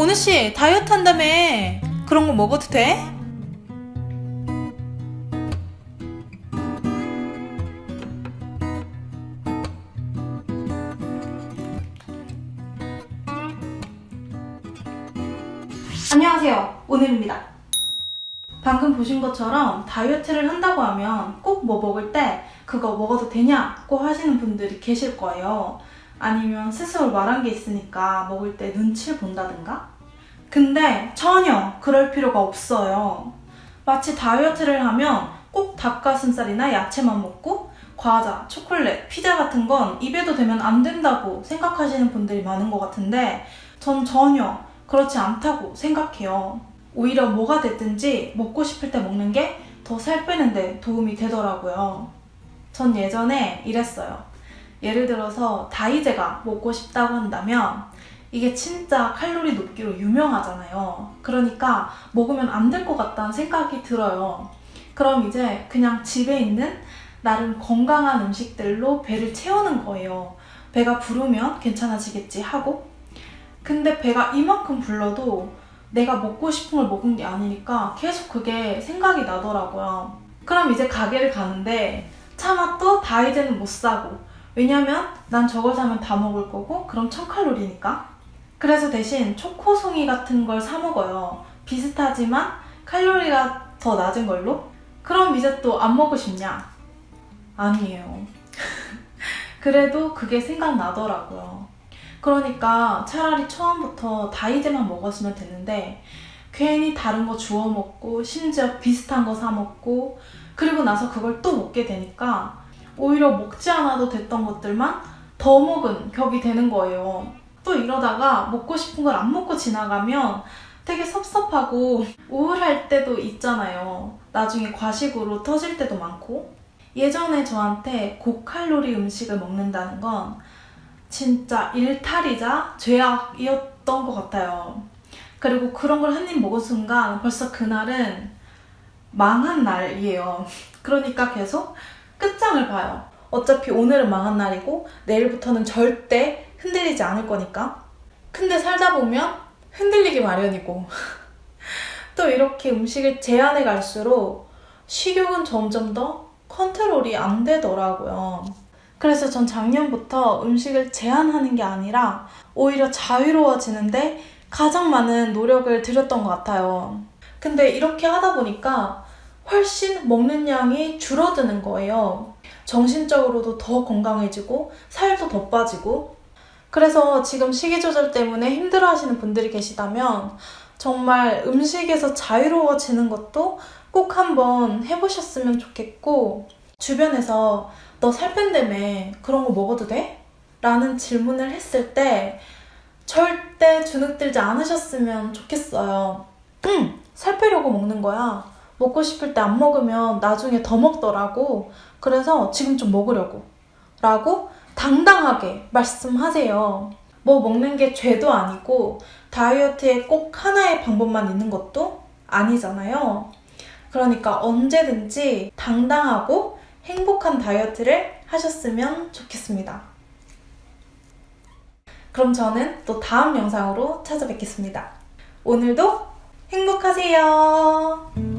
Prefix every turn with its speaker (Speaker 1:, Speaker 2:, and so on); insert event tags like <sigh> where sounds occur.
Speaker 1: 오늘 씨 다이어트 한다며 그런 거 먹어도 돼? 안녕하세요. 오늘입니다. 방금 보신 것처럼 다이어트를 한다고 하면 꼭 뭐 먹을 때 그거 먹어도 되냐고 하시는 분들이 계실 거예요 아니면 스스로 말한 게 있으니까 먹을 때 눈치를 본다든가 근데 전혀 그럴 필요가 없어요. 마치 다이어트를 하면 꼭 닭가슴살이나 야채만 먹고 과자, 초콜릿, 피자 같은 건 입에도 대면 안 된다고 생각하시는 분들이 많은 것 같은데 전 전혀 그렇지 않다고 생각해요. 오히려 뭐가 됐든지 먹고 싶을 때 먹는 게 더 살 빼는데 도움이 되더라고요. 전 예전에 이랬어요. 예를 들어서 다이제가 먹고 싶다고 한다면 이게 진짜 칼로리 높기로 유명하잖아요. 그러니까 먹으면 안 될 것 같다는 생각이 들어요. 그럼 이제 그냥 집에 있는 나름 건강한 음식들로 배를 채우는 거예요. 배가 부르면 괜찮아지겠지 하고. 근데 배가 이만큼 불러도 내가 먹고 싶은 걸 먹은 게 아니니까 계속 그게 생각이 나더라고요. 그럼 이제 가게를 가는데 차마 또 다이제는 못 사고 왜냐면 난 저걸 사면 다 먹을 거고 그럼 1000칼로리니까. 그래서 대신 초코송이 같은 걸 사 먹어요. 비슷하지만 칼로리가 더 낮은 걸로? 그럼 이제 또 안 먹고 싶냐? 아니에요. <laughs> 그래도 그게 생각나더라고요. 그러니까 차라리 처음부터 다이제만 먹었으면 됐는데 괜히 다른 거 주워 먹고 심지어 비슷한 거 사 먹고 그리고 나서 그걸 또 먹게 되니까 오히려 먹지 않아도 됐던 것들만 더 먹은 격이 되는 거예요. 또 이러다가 먹고 싶은 걸 안 먹고 지나가면 되게 섭섭하고 우울할 때도 있잖아요. 나중에 과식으로 터질 때도 많고. 예전에 저한테 고칼로리 음식을 먹는다는 건 진짜 일탈이자 죄악이었던 것 같아요. 그리고 그런 걸 한 입 먹은 순간 벌써 그날은 망한 날이에요. 그러니까 계속 끝장을 봐요. 어차피 오늘은 망한 날이고 내일부터는 절대 흔들리지 않을 거니까. 근데 살다 보면 흔들리기 마련이고. <laughs> 또 이렇게 음식을 제한해 갈수록 식욕은 점점 더 컨트롤이 안 되더라고요. 그래서 전 작년부터 음식을 제한하는 게 아니라 오히려 자유로워지는데 가장 많은 노력을 들였던 것 같아요. 근데 이렇게 하다 보니까 훨씬 먹는 양이 줄어드는 거예요. 정신적으로도 더 건강해지고 살도 더 빠지고 그래서 지금 식이 조절 때문에 힘들어 하시는 분들이 계시다면 정말 음식에서 자유로워지는 것도 꼭 한번 해보셨으면 좋겠고 주변에서 너 살 뺀다며 그런 거 먹어도 돼? 라는 질문을 했을 때 절대 주눅들지 않으셨으면 좋겠어요. 응, 살 빼려고 먹는 거야. 먹고 싶을 때 안 먹으면 나중에 더 먹더라고. 그래서 지금 좀 먹으려고. 라고 당당하게 말씀하세요. 뭐 먹는 게 죄도 아니고 다이어트에 꼭 하나의 방법만 있는 것도 아니잖아요. 그러니까 언제든지 당당하고 행복한 다이어트를 하셨으면 좋겠습니다. 그럼 저는 또 다음 영상으로 찾아뵙겠습니다. 오늘도 행복하세요.